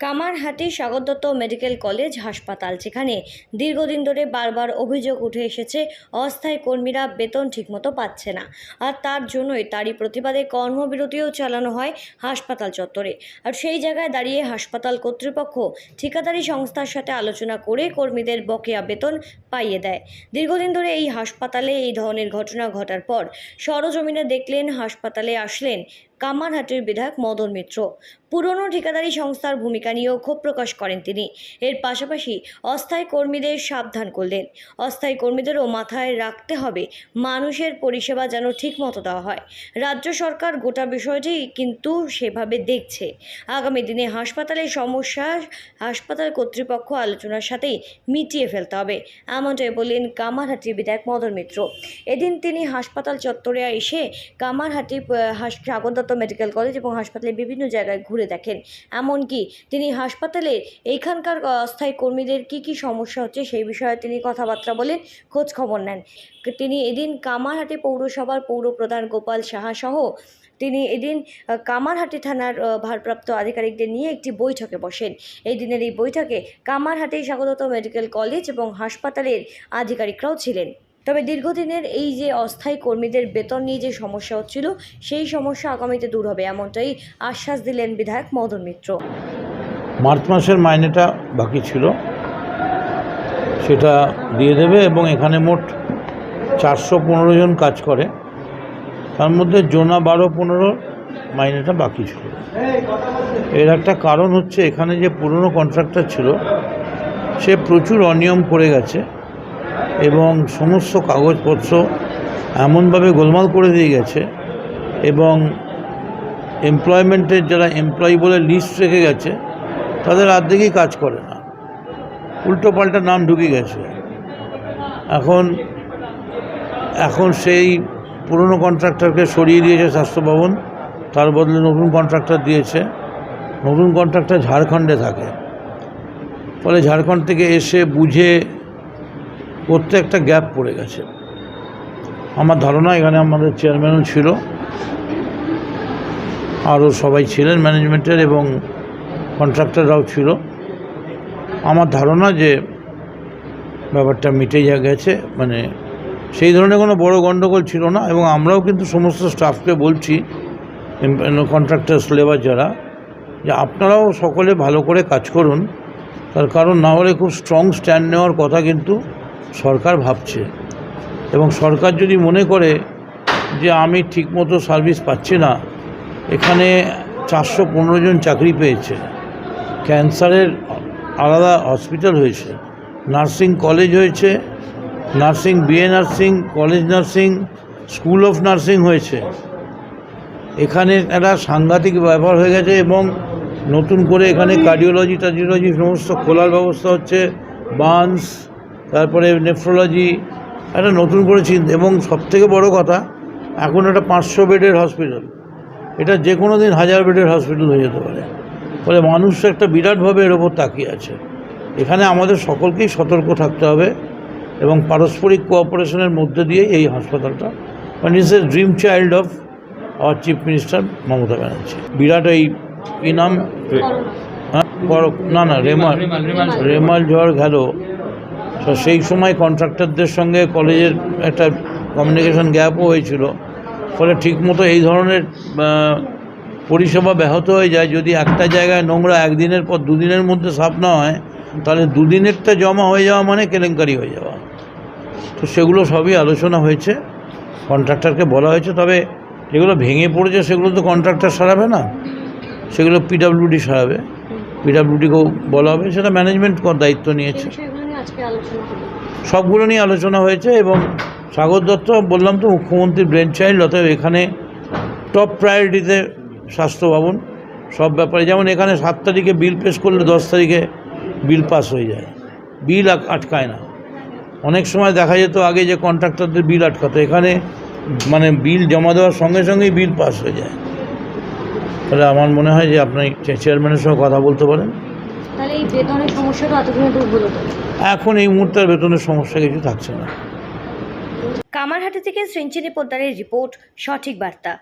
Kamarhati Dutta medical college হাসপাতাল, যেখানে দীর্ঘদিন ধরে বারবার অভিযোগ উঠে এসেছে, অস্থায়ী কর্মীরা বেতন ঠিকমতো পাচ্ছে না। আর তার জন্যই তারই প্রতিবাদে কর্মবিরতিও চালানো হয় হাসপাতাল চত্বরে। আর সেই জায়গায় দাঁড়িয়ে হাসপাতাল কর্তৃপক্ষ ঠিকাদারি সংস্থার সাথে আলোচনা করে কর্মীদের বকেয়া বেতন পাইয়ে দেয়। দীর্ঘদিন ধরে এই হাসপাতালে এই ধরনের ঘটনা ঘটার পর সরজমিনে দেখলেন, হাসপাতালে আসলেন কামারহাটির বিধায়ক মদন মিত্র। পুরনো ঠিকাদারি সংস্থার ভূমিকা নিয়েও ক্ষোভ প্রকাশ করেন তিনি। এর পাশাপাশি অস্থায়ী কর্মীদের সাবধান করলেন। অস্থায়ী কর্মীদেরও মাথায় রাখতে হবে, মানুষের পরিষেবা যেন ঠিকমতো দেওয়া হয়। রাজ্য সরকার গোটা বিষয়টি কিন্তু সেভাবে দেখছে। আগামী দিনে হাসপাতালের সমস্যা, হাসপাতাল কর্তৃপক্ষ আলোচনার সাথেই মিটিয়ে ফেলতে হবে, এমনটাই বললেন কামারহাটির বিধায়ক মদন মিত্র। এদিন তিনি হাসপাতাল চত্বরে এসে কামারহাটি স্বাগত দত্ত মেডিকেল কলেজ এবং হাসপাতালে বিভিন্ন জায়গায় ঘুরে দেখেন। এমনকি তিনি হাসপাতালে এইখানকার অস্থায়ী কর্মীদের কি কি সমস্যা হচ্ছে সেই বিষয়ে তিনি কথাবার্তা বলেন, খোঁজ খবর নেন। তিনি এদিন কামারহাটি পৌরসভার পৌরপ্রধান গোপাল সাহা সহ তিনি এদিন কামারহাটি থানার ভারপ্রাপ্ত আধিকারিকদের নিয়ে একটি বৈঠকে বসেন। এই দিনের এই বৈঠকে কামারহাটি স্বাগত মেডিকেল কলেজ এবং হাসপাতালের আধিকারিকরাও ছিলেন। তবে দীর্ঘদিনের এই যে অস্থায়ী কর্মীদের বেতন নিয়ে যে সমস্যা হচ্ছিল, সেই সমস্যা আগামীতে দূর হবে, এমনটাই আশ্বাস দিলেন বিধায়ক মদন মিত্র। মার্চ মাসের মাইনেটা বাকি ছিল। সেটা দিয়ে দেবে এবং এখানে মোট চারশো পনেরো জন কাজ করে। তার মধ্যে জোনা বারো পনেরো মাইনেটা বাকি ছিল। এর একটা কারণ হচ্ছে, এখানে যে পুরনো কন্ট্রাক্টর ছিল, সে প্রচুর অনিয়ম করে গেছে। এবং সমস্ত কাগজপত্র এমনভাবে গোলমাল করে দিয়ে গেছে এবং এমপ্লয়মেন্টের যারা এমপ্লয়ি বলে লিস্ট রেখে গেছে, তাদের অর্ধেকই কাজ করে না। উল্টো পাল্টা নাম ঢুকে গেছে। এখন এখন সেই পুরনো কন্ট্রাক্টরকে সরিয়ে দিয়েছে স্বাস্থ্য ভবন তার বদলে নতুন কন্ট্রাক্টর দিয়েছে। নতুন কন্ট্রাক্টর ঝাড়খণ্ডে থাকে। ফলে ঝাড়খণ্ড থেকে এসে বুঝে করতে একটা গ্যাপ পড়ে গেছে। আমার ধারণা এখানে আমাদের চেয়ারম্যানও ছিল। আরও সবাই ছিলেন ম্যানেজমেন্টের এবং কন্ট্রাক্টররাও ছিল। আমার ধারণা যে ব্যাপারটা মিটে যা গেছে মানে সেই ধরনের কোনো বড় গণ্ডগোল ছিল না এবং আমরাও কিন্তু সমস্ত স্টাফকে বলছি কন্ট্রাক্টার্স লেবার যারা, যে আপনারাও সকলে ভালো করে কাজ করুন। তার কারণ না হলে খুব স্ট্রং স্ট্যান্ড নেওয়ার কথা কিন্তু সরকার ভাবছে। এবং সরকার যদি মনে করে যে আমি ঠিকমতো সার্ভিস পাচ্ছি না, এখানে চারশো পনেরো জন চাকরি পেয়েছে, ক্যান্সারের আলাদা হসপিটাল হয়েছে, নার্সিং কলেজ হয়েছে, nursing, BA nursing, college nursing, school of nursing হয়েছে। এখানে একটা সাংঘাতিক ব্যাপার হয়ে গেছে এবং নতুন করে এখানে কার্ডিওলজি, টার্ডিওলজি সমস্ত খোলার ব্যবস্থা হচ্ছে, বান্স তারপরে নেফ্রোলজি একটা নতুন করে চিন্তা এবং সবথেকে বড় কথা এখন একটা পাঁচশো বেডের হসপিটাল এটা যে কোনো দিন হাজার বেডের হসপিটাল হয়ে যেতে পারে। ফলে মানুষ একটা বিরাটভাবে এর ওপর তাকিয়ে আছে। এখানে আমাদের সকলকেই সতর্ক থাকতে হবে এবং পারস্পরিক কোঅপারেশনের মধ্যে দিয়ে এই হাসপাতালটা মানে is a dream child of our chief minister Mamata Banerjee. বিরাট এই কী নাম? হ্যাঁ? না না রেমাল। রেমাল ঝড় গেল। তো সেই সময় কন্ট্রাক্টরদের সঙ্গে কলেজের একটা কমিউনিকেশন গ্যাপও হয়েছিল। ফলে ঠিকমতো এই ধরনের পরিষেবা ব্যাহত হয়ে যায়। যদি একটা জায়গায় নোংরা একদিনের পর দুদিনের মধ্যে সাফ না হয়, তাহলে দুদিনেরটা জমা হয়ে যাওয়া মানে কেলেঙ্কারি হয়ে যাওয়া। তো সেগুলো সবই আলোচনা হয়েছে। কন্ট্রাক্টরকে বলা হয়েছে। তবে যেগুলো ভেঙে পড়েছে, সেগুলো তো কন্ট্রাক্টর সারাবে না। সেগুলো পিডাব্লিউডি সারাবে। পিডাব্লিউডিকেও বলা হবে। সেটা ম্যানেজমেন্ট দায়িত্ব নিয়েছে। সবগুলো নিয়ে আলোচনা হয়েছে এবং সাগর দত্ত, বললাম তো, মুখ্যমন্ত্রী ব্রেন চাইল্ড, অতএব এখানে টপ প্রায়োরিটিতে স্বাস্থ্য ভবন, সব ব্যাপারে। যেমন এখানে সাত তারিখে বিল পেশ করলে দশ তারিখে বিল পাস হয়ে যায়। বিল আটকায় না। অনেক সময় দেখা যেত আগে যে কন্ট্রাক্টরদের বিল আটকাতো। এখানে মানে বিল জমা দেওয়ার সঙ্গে সঙ্গেই বিল পাস হয়ে যায়। তাহলে আমার মনে হয় যে আপনি চেয়ারম্যানের সঙ্গে কথা বলতে পারেন। তাহলে এই বেতনের সমস্যাটা এতদিনে দূর হলো এখন এই মুহূর্তে বেতনের সমস্যা কিছু থাকছে না। কামারহাটি থেকে সেঞ্চুরি পোদ্দারের রিপোর্ট সঠিক বার্তা।